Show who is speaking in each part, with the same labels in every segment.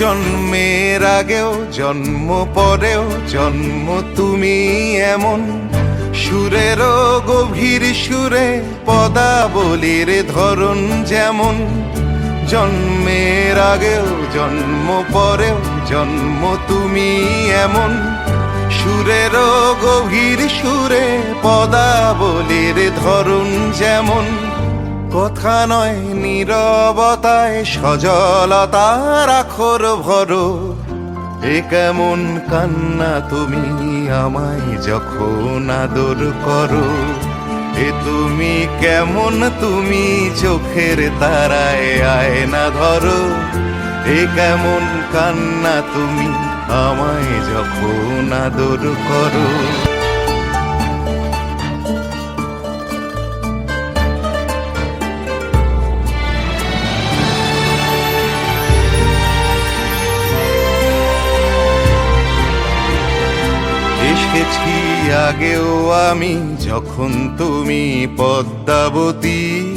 Speaker 1: জন্মের আগেও, জন্ম পরেও, জন্ম তুমি এমন। সুরের গভীর সুরে পদাবলীর ধরন যেমন। জন্মের আগেও, জন্ম পরেও, জন্ম তুমি এমন। সুরের গভীর সুরে পদাবলীর ধরন যেমন। কথা নয়, নীরবতায় সজলতার আখর ভরো। এ কেমন কান্না তুমি আমায় যখন আদর করো? এ তুমি কেমন তুমি চোখের তারায় আয়না ধরো? এ কেমন কান্না তুমি আমায় যখন আদর করো? এসেছি আগেও আমি, যখন তুমি পদ্মাবতী।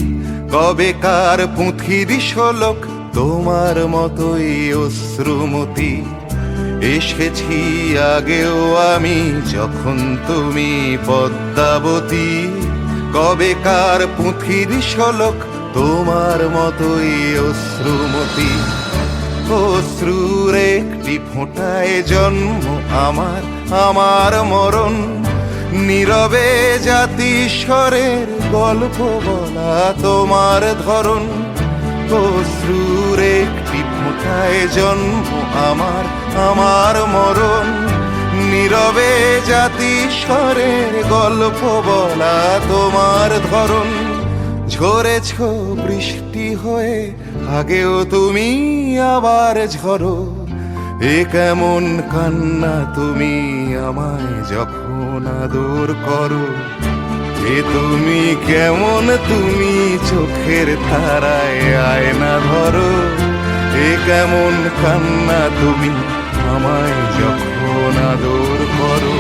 Speaker 1: কবেকার পুঁথির শোলক তোমার মতোই অশ্রুমতি। এসেছি আগেও আমি, যখন তুমি পদ্মাবতী। কবেকার পুঁথির শোলক তোমার মতোই অশ্রুমতি। অশ্রুর একটি ফোঁটায় জন্ম আমার আমার মরণ। নীরবে জাতিস্বরের গল্প বলা তোমার ধরন অশ্রুর একটি ফোঁটায় জন্ম আমার আমার মরণ। নীরবে জাতিস্বরের গল্প বলা তোমার ধরন ঝরেছ বৃষ্টি হয়ে, আগেও তুমি আবার ঝরো। এ কেমন কান্না তুমি আমায় যখন আদর করো। এ তুমি কেমন তুমি চোখের তারায় আয়না ধরো। এ কেমন কান্না তুমি আমায় যখন আদর করো।